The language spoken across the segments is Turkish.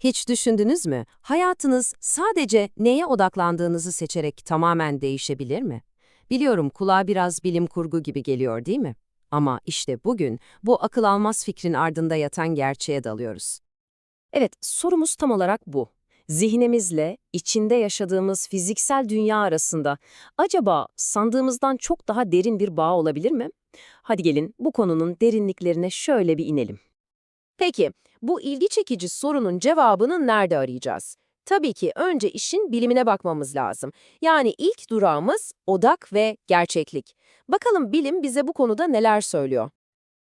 Hiç düşündünüz mü? Hayatınız sadece neye odaklandığınızı seçerek tamamen değişebilir mi? Biliyorum kulağa biraz bilim kurgu gibi geliyor değil mi? Ama işte bugün bu akıl almaz fikrin ardında yatan gerçeğe dalıyoruz. Evet, sorumuz tam olarak bu. Zihnimizle içinde yaşadığımız fiziksel dünya arasında acaba sandığımızdan çok daha derin bir bağ olabilir mi? Hadi gelin bu konunun derinliklerine şöyle bir inelim. Peki, bu ilgi çekici sorunun cevabını nerede arayacağız? Tabii ki önce işin bilimine bakmamız lazım. Yani ilk durağımız odak ve gerçeklik. Bakalım bilim bize bu konuda neler söylüyor?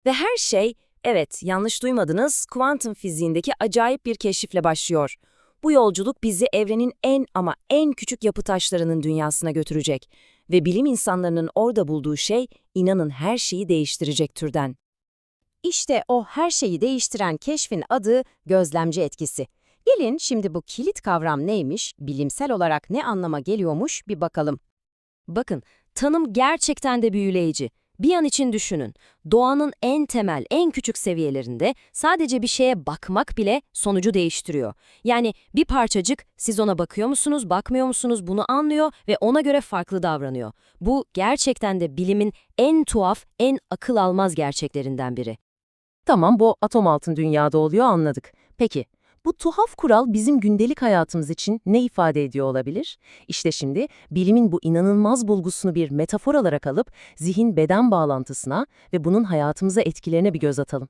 Ve her şey, evet yanlış duymadınız, kuantum fiziğindeki acayip bir keşifle başlıyor. Bu yolculuk bizi evrenin en ama en küçük yapı taşlarının dünyasına götürecek. Ve bilim insanlarının orada bulduğu şey, inanın her şeyi değiştirecek türden. İşte o her şeyi değiştiren keşfin adı gözlemci etkisi. Gelin şimdi bu kilit kavram neymiş, bilimsel olarak ne anlama geliyormuş bir bakalım. Bakın, tanım gerçekten de büyüleyici. Bir an için düşünün. Doğanın en temel, en küçük seviyelerinde sadece bir şeye bakmak bile sonucu değiştiriyor. Yani bir parçacık siz ona bakıyor musunuz, bakmıyor musunuz bunu anlıyor ve ona göre farklı davranıyor. Bu gerçekten de bilimin en tuhaf, en akıl almaz gerçeklerinden biri. Tamam bu atom altın dünyada oluyor anladık. Peki bu tuhaf kural bizim gündelik hayatımız için ne ifade ediyor olabilir? İşte şimdi bilimin bu inanılmaz bulgusunu bir metafor olarak alıp zihin-beden bağlantısına ve bunun hayatımıza etkilerine bir göz atalım.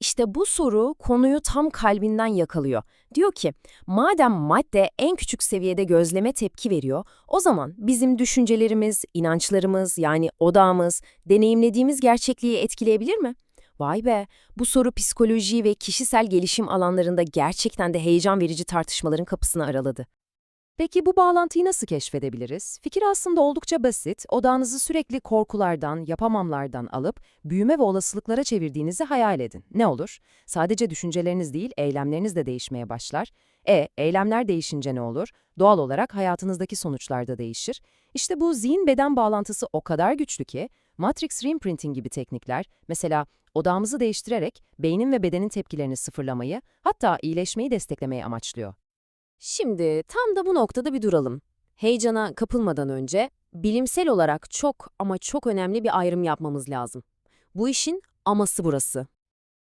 İşte bu soru konuyu tam kalbinden yakalıyor. Diyor ki, madem madde en küçük seviyede gözleme tepki veriyor, o zaman bizim düşüncelerimiz, inançlarımız yani odağımız, deneyimlediğimiz gerçekliği etkileyebilir mi? Vay be, bu soru psikoloji ve kişisel gelişim alanlarında gerçekten de heyecan verici tartışmaların kapısını araladı. Peki bu bağlantıyı nasıl keşfedebiliriz? Fikir aslında oldukça basit. Odağınızı sürekli korkulardan, yapamamlardan alıp büyüme ve olasılıklara çevirdiğinizi hayal edin. Ne olur? Sadece düşünceleriniz değil, eylemleriniz de değişmeye başlar. E, eylemler değişince ne olur? Doğal olarak hayatınızdaki sonuçlar da değişir. İşte bu zihin-beden bağlantısı o kadar güçlü ki, Matrix Reimprinting gibi teknikler, mesela odağımızı değiştirerek beynin ve bedenin tepkilerini sıfırlamayı, hatta iyileşmeyi desteklemeyi amaçlıyor. Şimdi tam da bu noktada bir duralım. Heyecana kapılmadan önce bilimsel olarak çok ama çok önemli bir ayrım yapmamız lazım. Bu işin aması burası.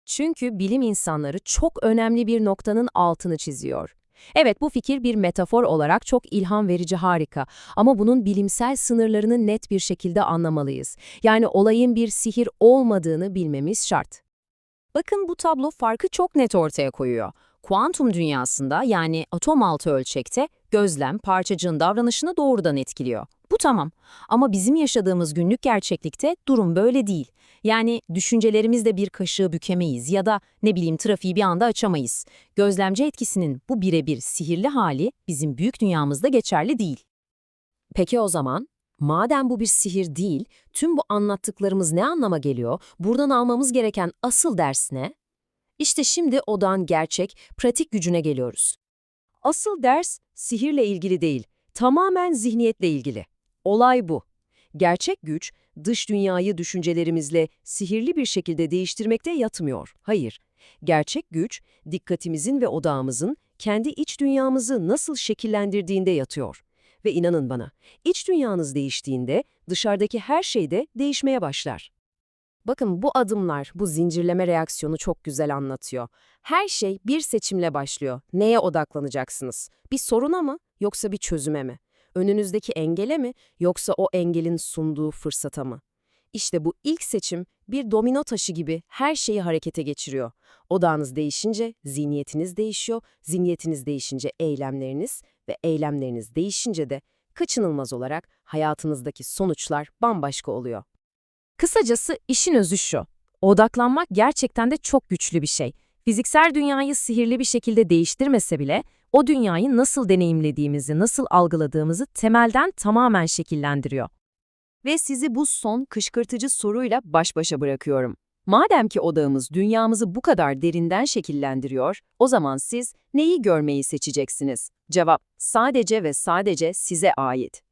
Çünkü bilim insanları çok önemli bir noktanın altını çiziyor. Evet bu fikir bir metafor olarak çok ilham verici harika ama bunun bilimsel sınırlarını net bir şekilde anlamalıyız. Yani olayın bir sihir olmadığını bilmemiz şart. Bakın bu tablo farkı çok net ortaya koyuyor. Kuantum dünyasında yani atom altı ölçekte gözlem parçacığın davranışını doğrudan etkiliyor. Bu tamam. Ama bizim yaşadığımız günlük gerçeklikte durum böyle değil. Yani düşüncelerimizde bir kaşığı bükemeyiz ya da ne bileyim trafiği bir anda açamayız. Gözlemci etkisinin bu birebir sihirli hali bizim büyük dünyamızda geçerli değil. Peki o zaman, madem bu bir sihir değil, tüm bu anlattıklarımız ne anlama geliyor? Buradan almamız gereken asıl ders ne? İşte şimdi odağın gerçek, pratik gücüne geliyoruz. Asıl ders sihirle ilgili değil, tamamen zihniyetle ilgili. Olay bu. Gerçek güç, dış dünyayı düşüncelerimizle sihirli bir şekilde değiştirmekte yatmıyor. Hayır. Gerçek güç, dikkatimizin ve odağımızın kendi iç dünyamızı nasıl şekillendirdiğinde yatıyor. Ve inanın bana, iç dünyanız değiştiğinde dışarıdaki her şey de değişmeye başlar. Bakın bu adımlar, bu zincirleme reaksiyonu çok güzel anlatıyor. Her şey bir seçimle başlıyor. Neye odaklanacaksınız? Bir soruna mı yoksa bir çözüme mi? Önünüzdeki engele mi yoksa o engelin sunduğu fırsata mı? İşte bu ilk seçim bir domino taşı gibi her şeyi harekete geçiriyor. Odağınız değişince zihniyetiniz değişiyor, zihniyetiniz değişince eylemleriniz ve eylemleriniz değişince de kaçınılmaz olarak hayatınızdaki sonuçlar bambaşka oluyor. Kısacası işin özü şu. Odaklanmak gerçekten de çok güçlü bir şey. Fiziksel dünyayı sihirli bir şekilde değiştirmese bile o dünyayı nasıl deneyimlediğimizi, nasıl algıladığımızı temelden tamamen şekillendiriyor. Ve sizi bu son kışkırtıcı soruyla baş başa bırakıyorum. Madem ki odağımız dünyamızı bu kadar derinden şekillendiriyor, o zaman siz neyi görmeyi seçeceksiniz? Cevap sadece ve sadece size ait.